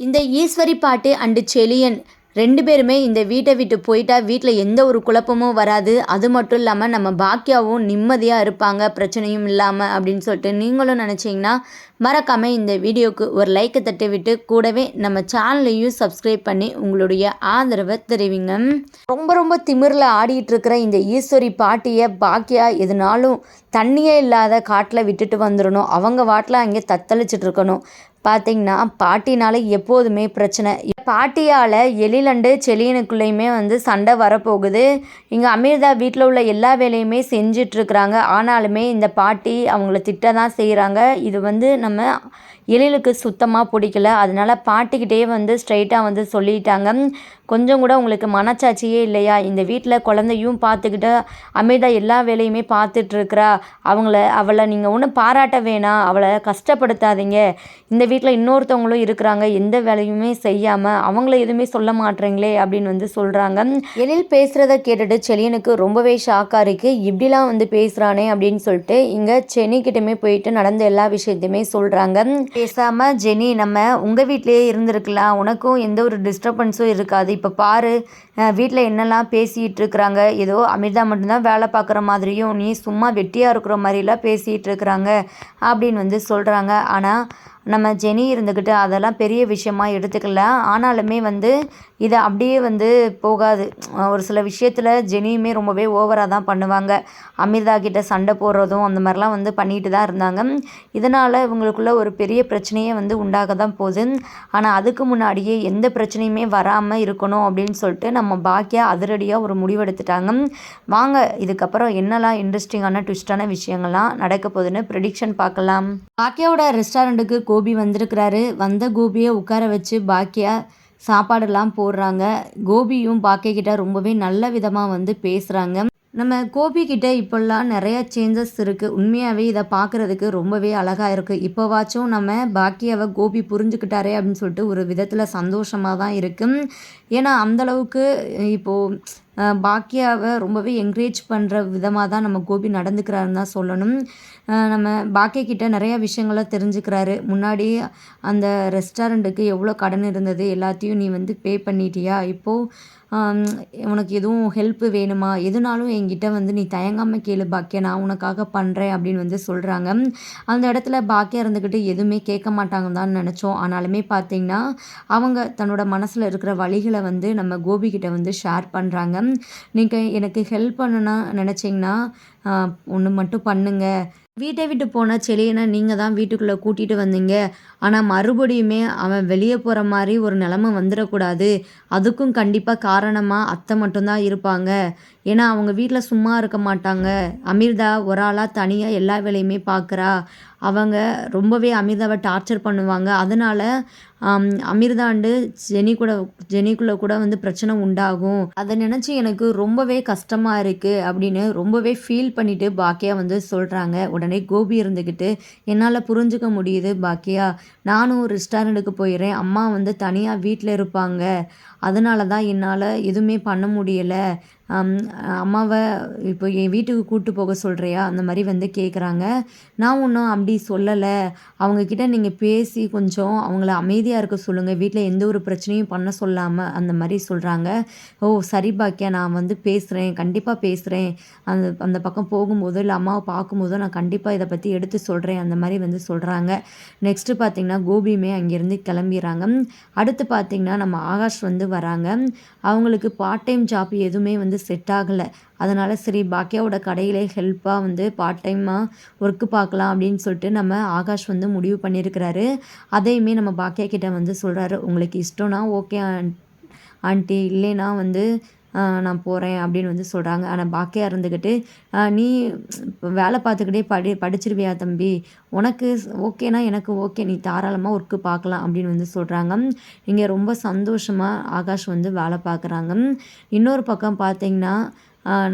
இந்த ஈஸ்வரி பாட்டு அண்டு செலியன் ரெண்டு பேருமே இந்த வீட்டை விட்டு போயிட்டா வீட்டில் எந்த ஒரு குழப்பமும் வராது. அது மட்டும் இல்லாமல் நம்ம பாக்கியாவும் நிம்மதியாக இருப்பாங்க பிரச்சனையும் இல்லாமல் அப்படின்னு சொல்லிட்டு நீங்களும் நினச்சிங்கன்னா மறக்காமல் இந்த வீடியோவுக்கு ஒரு லைக்கை தட்டி விட்டு கூடவே நம்ம சேனலையும் சப்ஸ்கிரைப் பண்ணி உங்களுடைய ஆதரவை தெரிவிங்க. ரொம்ப ரொம்ப திமிரில் ஆடிட்டு இருக்கிற இந்த ஈஸ்வரி பாட்டியை பாக்கியா எதுனாலும் தண்ணியே இல்லாத காட்டில் விட்டுட்டு வந்துடணும். அவங்க வாட்டில் அங்கே தத்தளிச்சிட்டு இருக்கணும். பார்த்தீங்கன்னா பாட்டினால எப்போதுமே பிரச்சனை. பாட்டியால் எலிலண்டு செலியனுக்குள்ளேயுமே வந்து சண்டை வரப்போகுது. இங்கே அமிர்தா வீட்டில் உள்ள எல்லா வேலையுமே செஞ்சிட்ருக்குறாங்க ஆனாலுமே இந்த பாட்டி அவங்கள திட்ட தான் செய்கிறாங்க இது வந்து நம்ம எழிலுக்கு சுத்தமாக பிடிக்கல. அதனால் பாட்டிக்கிட்டே வந்து ஸ்ட்ரைட்டாக வந்து சொல்லிட்டாங்க. கொஞ்சம் கூட உங்களுக்கு மனச்சாட்சியே இல்லையா? இந்த வீட்டில் குழந்தையும் பார்த்துக்கிட்டு அமிர்தா எல்லா வேலையுமே பார்த்துட்ருக்குறா அவங்கள அவளை நீங்கள் ஒன்றும் பாராட்ட வேணாம். அவளை கஷ்டப்படுத்தாதீங்க. இந்த வீட்டில் இன்னொருத்தவங்களும் இருக்கிறாங்க. எந்த வேலையுமே செய்யாமல் அவங்கள எதுவுமே சொல்ல மாட்டேறீங்களே அப்படின்னு வந்து சொல்கிறாங்க எழில் பேசுகிறத கேட்டுட்டு செலியனுக்கு ரொம்பவே ஷாக்காக இருக்குது இப்படிலாம் வந்து பேசுகிறானே அப்படின்னு சொல்லிட்டு இங்கே சென்னிக்கிட்டமே போயிட்டு நடந்த எல்லா விஷயத்தையுமே சொல்கிறாங்க பேசாமல் ஜெனி நம்ம உங்கள் வீட்லேயே இருந்திருக்கலாம். உனக்கும் எந்த ஒரு டிஸ்டர்பன்ஸும் இருக்காது. இப்போ பாரு வீட்டில் என்னெல்லாம் பேசிகிட்டு இருக்கிறாங்க ஏதோ அமிர்தா மட்டும்தான் வேலை பார்க்குற மாதிரியும் நீ சும்மா வெட்டியாக இருக்கிற மாதிரிலாம் பேசிகிட்டு இருக்கிறாங்க அப்படின்னு வந்து சொல்கிறாங்க ஆனால் நம்ம ஜெனி இருந்துக்கிட்டு அதெல்லாம் பெரிய விஷயமா எடுத்துக்கல. ஆனாலுமே வந்து இதை அப்படியே வந்து போகாது. ஒரு சில விஷயத்தில் ஜெனியுமே ரொம்பவே ஓவராக தான் பண்ணுவாங்க. அமிர்தா கிட்ட சண்டை போடுறதும் அந்த மாதிரிலாம் வந்து பண்ணிட்டு தான் இருந்தாங்க. இதனால் இவங்களுக்குள்ள ஒரு பெரிய பிரச்சனையே வந்து உண்டாக தான் போகுது. ஆனால் அதுக்கு முன்னாடியே எந்த பிரச்சனையுமே வராமல் இருக்கணும் அப்படின்னு சொல்லிட்டு நம்ம பாக்கியா அதிரடியாக ஒரு முடிவெடுத்துட்டாங்க. வாங்க இதுக்கப்புறம் என்னெல்லாம் இன்ட்ரெஸ்டிங்கான ட்விஸ்டான விஷயங்கள்லாம் நடக்க போகுதுன்னு ப்ரெடிக்ஷன் பார்க்கலாம். பாக்கியாவோட ரெஸ்டாரண்ட்டுக்கு கோபி வந்திருக்கிறாரு. வந்த கோபியை உட்கார வச்சு பாக்கியா சாப்பாடெல்லாம் போடுறாங்க. கோபியும் பாக்கியக்கிட்ட ரொம்பவே நல்ல விதமாக வந்து பேசுகிறாங்க நம்ம கோபிக்கிட்ட இப்போல்லாம் நிறையா சேஞ்சஸ் இருக்குது உண்மையாகவே இதை பார்க்குறதுக்கு ரொம்பவே அழகாக இருக்குது இப்போவாச்சும் நம்ம பாக்கியாவை கோபி புரிஞ்சுக்கிட்டாரே அப்படின்னு சொல்லிட்டு ஒரு விதத்தில் சந்தோஷமாக தான் இருக்குது ஏன்னா அந்தளவுக்கு இப்போது பாக்கியாவை ரொம்பவே என்கரேஜ் பண்ணுற விதமாக தான் நம்ம கோபி நடந்துக்கிறாருன்னு தான் சொல்லணும். நம்ம பாக்கிய கிட்ட நிறையா விஷயங்களை தெரிஞ்சுக்கிறாரு. முன்னாடி அந்த ரெஸ்டாரண்ட்டுக்கு எவ்வளோ கடன் இருந்தது எல்லாத்தையும் நீ வந்து பே பண்ணிட்டியா? இப்போது உனக்கு எதுவும் ஹெல்ப்பு வேணுமா? எதுனாலும் என்கிட்ட வந்து நீ தயங்காமல் கேளு பாக்கியா. நான் உனக்காக பண்ணுறேன் அப்படின்னு வந்து சொல்கிறாங்க அந்த இடத்துல பாக்கியா இருந்துக்கிட்டு எதுவுமே கேட்க மாட்டாங்க தான் நினச்சோம். ஆனாலுமே பார்த்தீங்கன்னா அவங்க தன்னோட மனசில் இருக்கிற வழிகளை வந்து நம்ம கோபிக்கிட்ட வந்து ஷேர் பண்ணுறாங்க நீங்கள் எனக்கு ஹெல்ப் பண்ணணும்னா நினச்சிங்கன்னா ஒன்று மட்டும் பண்ணுங்கள் வீட்டை விட்டு போன செலியனை நீங்கள் தான் வீட்டுக்குள்ளே கூட்டிகிட்டு வந்தீங்க. ஆனால் மறுபடியுமே அவன் வெளியே போகிற மாதிரி ஒரு நிலமை வந்துடக்கூடாது. அதுக்கும் கண்டிப்பாக காரணமாக அத்தை மட்டும்தான் இருப்பாங்க. ஏன்னா அவங்க வீட்டில் சும்மா இருக்க மாட்டாங்க. அமிர்தா ஒரு ஆளாக தனியாக எல்லா வேலையுமே பார்க்குறா அவங்க ரொம்பவே அமிர்தாவை டார்ச்சர் பண்ணுவாங்க. அதனால் அமிர்தாண்டு ஜெனி கூட ஜெனிக்குள்ளே கூட வந்து பிரச்சனை உண்டாகும். அதை நினச்சி எனக்கு ரொம்பவே கஷ்டமாக இருக்குது அப்படின்னு ரொம்பவே ஃபீல் பண்ணிவிட்டு பாக்கியா வந்து சொல்கிறாங்க உடனே கோபி இருந்துக்கிட்டு என்னால் புரிஞ்சுக்க முடியுது பாக்கியா. நானும் ரெஸ்டாரண்ட்டுக்கு போயிடுறேன் அம்மா வந்து தனியாக வீட்டில் இருப்பாங்க. அதனால தான் என்னால் எதுவுமே பண்ண முடியலை. அம்மாவை இப்போ என் வீட்டுக்கு கூப்பிட்டு போக சொல்கிறியா அந்த மாதிரி வந்து கேட்குறாங்க நான் ஒன்றும் அப்படி சொல்லலை. அவங்கக்கிட்ட நீங்கள் பேசி கொஞ்சம் அவங்கள அமைதியாக இருக்க சொல்லுங்கள் வீட்டில் எந்த ஒரு பிரச்சனையும் பண்ண சொல்லாமல் அந்த மாதிரி சொல்கிறாங்க ஓ சரி பாக்கியா நான் வந்து பேசுகிறேன் கண்டிப்பாக பேசுகிறேன் அந்த அந்த பக்கம் போகும்போதோ இல்லை அம்மாவை பார்க்கும்போதோ நான் கண்டிப்பாக இதை பற்றி எடுத்து சொல்கிறேன் அந்த மாதிரி வந்து சொல்கிறாங்க நெக்ஸ்ட்டு பார்த்திங்கன்னா கோபியுமே அங்கேருந்து கிளம்பிடுறாங்க அடுத்து பார்த்திங்கன்னா நம்ம ஆகாஷ் வந்து வராங்க. அவங்களுக்கு பார்ட் டைம் ஜாப் எதுவுமே வந்து செட் ஆகலை. அதனால் சரி பாக்கியாவோட கடையிலே ஹெல்ப்பாக வந்து பார்ட் டைமாக ஒர்க்கு பார்க்கலாம் அப்படின்னு சொல்லிட்டு நம்ம ஆகாஷ் வந்து முடிவு பண்ணியிருக்கிறாரு அதையுமே நம்ம பாக்கியா கிட்ட வந்து சொல்கிறாரு உங்களுக்கு இஷ்டம்னா ஓகே ஆண்டி இல்லைன்னா வந்து நான் போகிறேன் அப்படின்னு வந்து சொல்கிறாங்க ஆனால் பாக்கியா இருந்துக்கிட்டு நீ வேலை பார்த்துக்கிட்டே படி படிச்சிருவியா தம்பி? உனக்கு ஓகேனா எனக்கு ஓகே. நீ தாராளமாக ஒர்க்கு பார்க்கலாம் அப்படின்னு வந்து சொல்கிறாங்க இங்கே ரொம்ப சந்தோஷமாக ஆகாஷ் வந்து வேலை பார்க்குறாங்க. இன்னொரு பக்கம் பார்த்தீங்கன்னா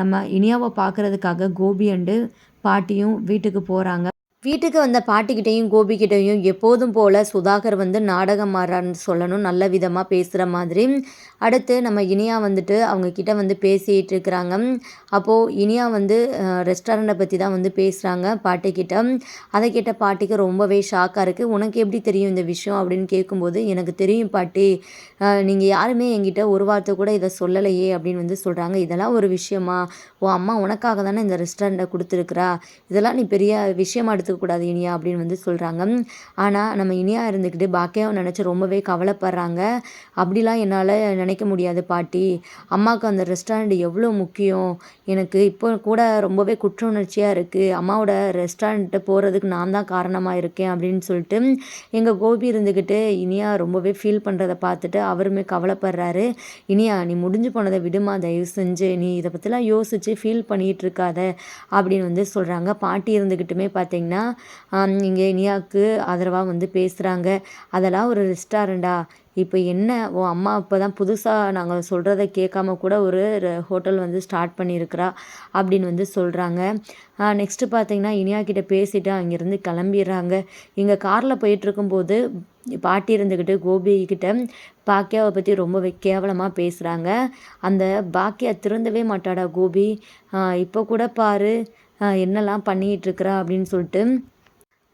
நம்ம இனியாவை பார்க்குறதுக்காக கோபி அண்டு பாட்டியும் வீட்டுக்கு போகிறாங்க வீட்டுக்கு வந்த பாட்டிக்கிட்டேயும் கோபிக்கிட்டேயும் எப்போதும் போல் சுதாகர் வந்து நாடகமாறான்னு சொல்லணும். நல்ல விதமாக பேசுகிற மாதிரி. அடுத்து நம்ம இனியா வந்துட்டு அவங்க கிட்ட வந்து பேசிகிட்டு இருக்கிறாங்க. அப்போது இனியா வந்து ரெஸ்டாரண்ட்டை பற்றி தான் வந்து பேசுகிறாங்க பாட்டிக்கிட்ட அதை கேட்ட பாட்டிக்கு ரொம்பவே ஷாக்காக இருக்குது உனக்கு எப்படி தெரியும் இந்த விஷயம் அப்படின்னு கேட்கும்போது எனக்கு தெரியும் பாட்டி. நீங்கள் யாருமே என்கிட்ட ஒரு வார்த்தை கூட இதை சொல்லலையே அப்படின்னு வந்து சொல்கிறாங்க இதெல்லாம் ஒரு விஷயமா? உன் அம்மா உனக்காக தானே இந்த ரெஸ்டாரண்ட்டை கொடுத்துருக்குறா? இதெல்லாம் நீ பெரிய விஷயமா எடுத்துக்கக்கூடாது இனியா அப்படின்னு வந்து சொல்கிறாங்க ஆனால் நம்ம இனியா இருந்துக்கிட்டு பாக்கியாவை நினச்சி ரொம்பவே கவலைப்படுறாங்க. அப்படிலாம் என்னால் நினைக்க முடியாது பாட்டி. அம்மாவுக்கு அந்த ரெஸ்டாரண்ட் எவ்வளோ முக்கியம்? எனக்கு இப்போ கூட ரொம்பவே குற்ற உணர்ச்சியாக இருக்குது அம்மாவோட ரெஸ்டாரண்ட்டு போகிறதுக்கு நான் தான் காரணமாக இருக்கேன் அப்படின்னு சொல்லிட்டு எங்கள் கோபி இருந்துக்கிட்டு இனியா ரொம்பவே ஃபீல் பண்ணுறதை பார்த்துட்டு அவருமே கவலைப்படுறாரு. இனியா நீ முடிஞ்சு போனதை விடுமா? தயவு செஞ்சு நீ இதை பற்றிலாம் யோசித்து ஃபீல் பண்ணிகிட்டு இருக்காத அப்படின்னு வந்து சொல்கிறாங்க பாட்டி இருந்துக்கிட்டுமே பார்த்தீங்கன்னா இங்கே இனியாவுக்கு ஆதரவாக வந்து பேசுகிறாங்க அதெல்லாம் ஒரு ரெஸ்டாரண்டா இப்போ என்ன ஓ அம்மா அப்போ தான் புதுசாக நாங்கள் சொல்கிறத கேட்காம கூட ஒரு ஹோட்டல் வந்து ஸ்டார்ட் பண்ணியிருக்கிறா அப்படின்னு வந்து சொல்கிறாங்க நெக்ஸ்ட்டு பார்த்தீங்கன்னா இனியா கிட்ட பேசிவிட்டு அங்கேருந்து கிளம்பிடுறாங்க. இங்கே காரில் போயிட்டுருக்கும்போது பாட்டி இருந்துக்கிட்டு கோபி கிட்ட பாக்கியாவை பற்றி ரொம்ப கேவலமாக பேசுகிறாங்க அந்த பாக்கியா திருந்தவே மாட்டாடா கோபி. இப்போ கூட பாரு. என்னெல்லாம் பண்ணிகிட்ருக்குறா அப்படின்னு சொல்லிட்டு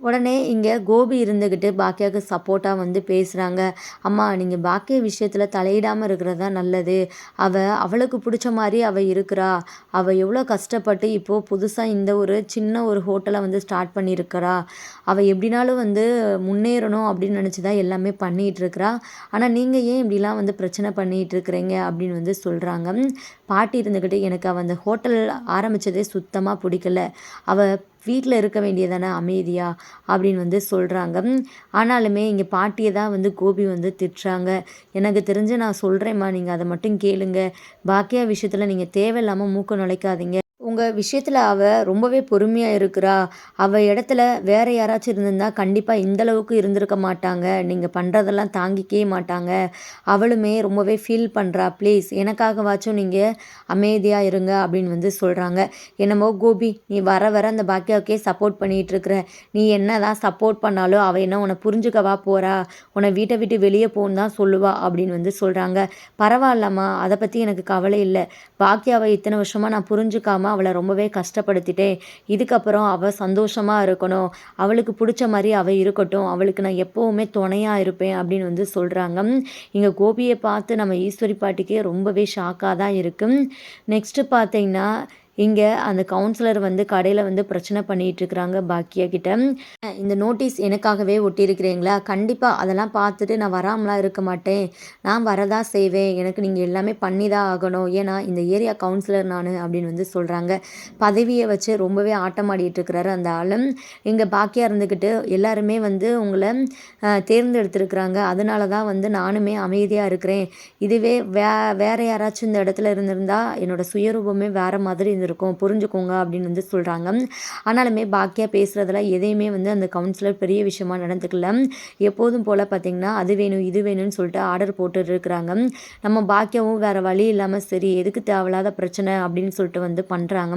உடனே இங்கே கோபி இருந்துக்கிட்டு பாக்கியாவுக்கு சப்போர்ட்டாக வந்து பேசுகிறாங்க அம்மா நீங்கள் பாக்கிய விஷயத்தில் தலையிடாமல் இருக்கிறது தான் நல்லது. அவள் அவளுக்கு பிடிச்ச மாதிரி அவள் இருக்கிறா. அவள் எவ்வளோ கஷ்டப்பட்டு இப்போது புதுசாக இந்த ஒரு சின்ன ஒரு ஹோட்டலை வந்து ஸ்டார்ட் பண்ணியிருக்கிறா. அவள் எப்படினாலும் வந்து முன்னேறணும் அப்படின்னு நினச்சி தான் எல்லாமே பண்ணிகிட்டு இருக்கிறா. ஆனால் நீங்கள் ஏன் இப்படிலாம் வந்து பிரச்சனை பண்ணிகிட்டு இருக்கிறீங்க அப்படின்னு வந்து சொல்கிறாங்க பாட்டி இருந்துக்கிட்டு எனக்கு அவள் அந்த ஹோட்டல் ஆரம்பித்ததே சுத்தமாக பிடிக்கல. அவள் வீட்டில் இருக்க வேண்டியதானே? அமைதியா? அப்படின்னு வந்து சொல்கிறாங்க ஆனாலுமே இங்கே பாட்டியை தான் வந்து கோபி வந்து திட்டுறாங்க. எனக்கு தெரிஞ்சு நான் சொல்கிறேம்மா நீங்கள் அதை மட்டும் கேளுங்க. பாக்கியா விஷயத்தில் நீங்கள் தேவையில்லாமல் மூக்க நுழைக்காதீங்க. அவங்க விஷயத்தில் அவள் ரொம்பவே பொறுமையாக இருக்கிறா. அவள் இடத்துல வேறு யாராச்சும் இருந்திருந்தால் கண்டிப்பாக இந்தளவுக்கு இருந்திருக்க மாட்டாங்க. நீங்கள் பண்ணுறதெல்லாம் தாங்கிக்கவே மாட்டாங்க. அவளுமே ரொம்பவே ஃபீல் பண்ணுறா ப்ளீஸ் எனக்காகவாச்சும் நீங்கள் அமைதியாக இருங்க அப்படின்னு வந்து சொல்கிறாங்க என்னமோ கோபி நீ வர வர அந்த பாக்கியாவுக்கே சப்போர்ட் பண்ணிகிட்ருக்குற நீ என்ன தான் சப்போர்ட் பண்ணாலும் அவள் என்ன உன்னை புரிஞ்சுக்கவா போகிறா உன்னை வீட்டை விட்டு வெளியே போகணும் தான் சொல்லுவா அப்படின்னு வந்து சொல்கிறாங்க பரவாயில்லம்மா. அதை பற்றி எனக்கு கவலை இல்லை. பாக்கியாவை இத்தனை வருஷமாக நான் புரிஞ்சுக்காமல் அவளை ரொம்பவே கஷ்டப்படுத்திட்டேன் இதுக்கப்புறம் அவள் சந்தோஷமாக இருக்கணும் அவளுக்கு பிடிச்ச மாதிரி அவள் இருக்கட்டும் அவளுக்கு நான் எப்போவுமே துணையாக இருப்பேன் அப்படின்னு வந்து சொல்கிறாங்க இங்கே கோபியை பார்த்து நம்ம ஈஸ்வரி பாட்டிக்கே ரொம்பவே ஷாக்காக தான் இருக்குது நெக்ஸ்ட்டு பார்த்தீங்கன்னா இங்கே அந்த கவுன்சிலர் வந்து கடையில் வந்து பிரச்சனை பண்ணிகிட்டு இருக்கிறாங்க பாக்கியா கிட்ட. இந்த நோட்டீஸ் எனக்காகவே ஒட்டியிருக்கிறீங்களா? கண்டிப்பாக அதெல்லாம் பார்த்துட்டு நான் வராமலாம் இருக்க மாட்டேன். நான் வரதா செய்வேன். எனக்கு நீங்கள் எல்லாமே பண்ணி தான் ஆகணும். ஏன்னா இந்த ஏரியா கவுன்சிலர் நான் அப்படின்னு வந்து சொல்கிறாங்க பதவியை வச்சு ரொம்பவே ஆட்டமாடிட்டு இருக்கிறாரு அந்த ஆளும் இங்கே பாக்கியா இருந்துக்கிட்டு எல்லாருமே வந்து உங்களை தேர்ந்தெடுத்திருக்கிறாங்க. அதனால தான் வந்து நானுமே அமைதியாக இருக்கிறேன். இதுவே வே வேறு யாராச்சும் இந்த இடத்துல இருந்திருந்தா என்னோடய சுயரூபமே வேறு மாதிரி இருந்து இருக்கும் புரிஞ்சுக்கோங்க அப்படின்னு வந்து சொல்கிறாங்க ஆனாலுமே பாக்கியாக பேசுகிறதுல எதையுமே வந்து அந்த கவுன்சிலர் பெரிய விஷயமா நடந்துக்கல. எப்போதும் போல் பார்த்திங்கன்னா அது வேணும் இது வேணும்னு சொல்லிட்டு ஆர்டர் போட்டு இருக்கிறாங்க. நம்ம பாக்கியாவும் வேறு வழி இல்லாமல் சரி எதுக்கு தேவையில்லாத பிரச்சனை? அப்படின்னு சொல்லிட்டு வந்து பண்ணுறாங்க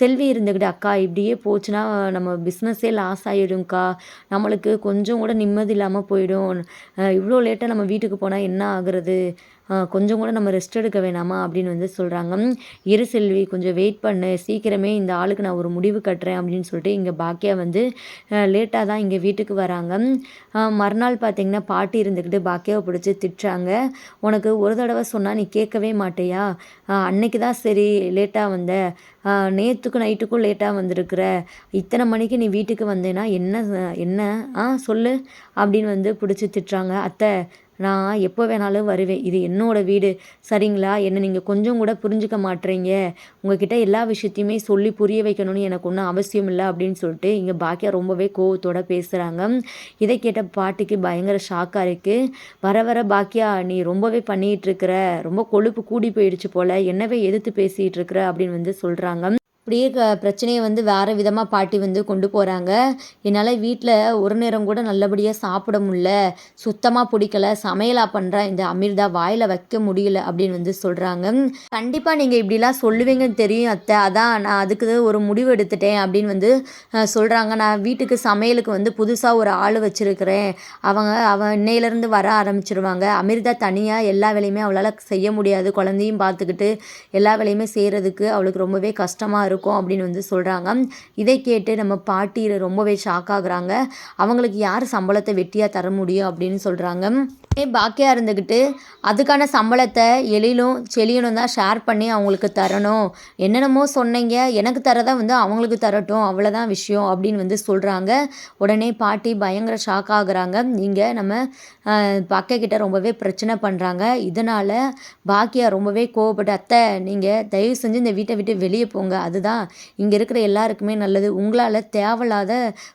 செல்வி இருந்துக்கிட்டு அக்கா இப்படியே போச்சுன்னா நம்ம பிஸ்னஸே லாஸ் ஆகிடும்க்கா நம்மளுக்கு கொஞ்சம் கூட நிம்மதி இல்லாமல் போயிடும். இவ்வளோ லேட்டாக நம்ம வீட்டுக்கு போனால் என்ன ஆகுறது? கொஞ்சம் கூட நம்ம ரெஸ்ட் எடுக்க வேணாமா அப்படின்னு வந்து சொல்கிறாங்க இரு செல்வி கொஞ்சம் வெயிட் பண்ணு. சீக்கிரமே இந்த ஆளுக்கு நான் ஒரு முடிவு கட்டுறேன் அப்படின்னு சொல்லிட்டு இங்கே பாக்கியா வந்து லேட்டாக தான் இங்கே வீட்டுக்கு வராங்க. மறுநாள் பார்த்திங்கன்னா பாட்டி இருந்துக்கிட்டு பாக்கியாவை பிடிச்சி திட்டுறாங்க. உனக்கு ஒரு தடவை சொன்னால் நீ கேட்கவே மாட்டேயா? அன்னைக்கு தான் சரி லேட்டாக வந்த. நேற்றுக்கும் நைட்டுக்கும் லேட்டாக வந்திருக்கிற. இத்தனை மணிக்கு நீ வீட்டுக்கு வந்தேன்னா என்ன என்ன? ஆ சொல்லு அப்படின்னு வந்து பிடிச்சி திட்டுறாங்க. அத்தை நான் எப்போ வேணாலும் வருவேன். இது என்னோடய வீடு. சரிங்களா? என்னை நீங்கள் கொஞ்சம் கூட புரிஞ்சுக்க மாட்டேறீங்க உங்ககிட்ட எல்லா விஷயத்தையுமே சொல்லி புரிய வைக்கணும்னு எனக்கு ஒன்றும் அவசியம் இல்லை அப்படின்னு சொல்லிட்டு இங்கே பாக்கியா ரொம்பவே கோவத்தோடு பேசுகிறாங்க இதை கேட்ட பாட்டிக்கு பயங்கர ஷாக்காக இருக்குது வர வர பாக்கியா நீ ரொம்பவே பண்ணிகிட்ருக்கிற ரொம்ப கொழுப்பு கூடி போயிடுச்சு போல். என்னவே எதிர்த்து பேசிகிட்டு இருக்கிற அப்படின்னு வந்து சொல்கிறாங்க இப்படியே க பிரச்சனையை வந்து வேறு விதமாக பாட்டி வந்து கொண்டு போகிறாங்க என்னால் வீட்டில் ஒரு நேரம் கூட நல்லபடியாக சாப்பிட முடில சுத்தமாக பிடிக்கல. சமையலாக பண்ணுறேன் இந்த அமிர்தா வாயில் வைக்க முடியல அப்படின்னு வந்து சொல்கிறாங்க கண்டிப்பாக நீங்கள் இப்படிலாம் சொல்லுவீங்கன்னு தெரியும் அத்தை. அதான் நான் அதுக்கு ஒரு முடிவு எடுத்துட்டேன் அப்படின்னு வந்து சொல்கிறாங்க நான் வீட்டுக்கு சமையலுக்கு வந்து புதுசாக ஒரு ஆள் வச்சுருக்கிறேன். அவங்க அவன் இன்னையிலேருந்து வர ஆரம்பிச்சிருவாங்க. அமிர்தா தனியாக எல்லா வேலையுமே அவளால் செய்ய முடியாது. குழந்தையும் பார்த்துக்கிட்டு எல்லா வேலையுமே செய்கிறதுக்கு அவளுக்கு ரொம்பவே கஷ்டமாக இருக்கும் அப்படின்னு வந்து சொல்கிறாங்க இதை கேட்டு நம்ம பாட்டி ரொம்பவே ஷாக் ஆகுறாங்க. அவங்களுக்கு யார் சம்பளத்தை வெட்டியாக தர முடியும் அப்படின்னு சொல்கிறாங்க பாக்கியாக இருந்துக்கிட்டு அதுக்கான சம்பளத்தை எழிலும் செழியனும் தான் ஷேர் பண்ணி அவங்களுக்கு தரணும். என்னென்னமோ சொன்னீங்க எனக்கு தரதான் வந்து அவங்களுக்கு தரட்டும் அவ்வளோதான் விஷயம் அப்படின்னு வந்து சொல்கிறாங்க உடனே பாட்டி பயங்கர ஷாக் ஆகுறாங்க. நீங்கள் நம்ம பாக்கிய ரொம்பவே பிரச்சனை பண்ணுறாங்க இதனால் பாக்கியா ரொம்பவே கோவப்பட்டு அத்தை நீங்கள் தயவு செஞ்சு இந்த வீட்டை விட்டு வெளியே போங்க. தான் இங்கே இருக்கிற எல்லாருக்குமே நல்லது. உங்களால் தேவையில்லாத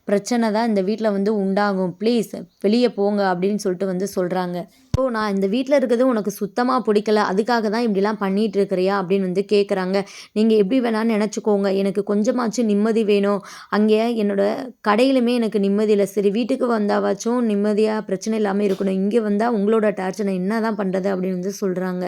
பிரச்சனை தான் இந்த வீட்டில் வந்து உண்டாகும். ப்ளீஸ் வெளியே போங்க அப்படின்னு சொல்லிட்டு வந்து சொல்கிறாங்க ஓ நான் இந்த வீட்டில் இருக்கிறது உனக்கு சுத்தமாக பிடிக்கல. அதுக்காக தான் இப்படிலாம் பண்ணிகிட்டு இருக்கிறியா அப்படின்னு வந்து கேட்குறாங்க நீங்கள் எப்படி வேணாலும் நினச்சிக்கோங்க. எனக்கு கொஞ்சமாச்சும் நிம்மதி வேணும். அங்கே என்னோடய கடையிலுமே எனக்கு நிம்மதி இல்லை. சரி வீட்டுக்கு வந்தாவாச்சும் நிம்மதியாக பிரச்சனை இல்லாமல் இருக்கணும். இங்கே வந்தால் உங்களோட டார்ச்சர் என்ன தான் பண்ணுறது அப்படின்னு வந்து சொல்கிறாங்க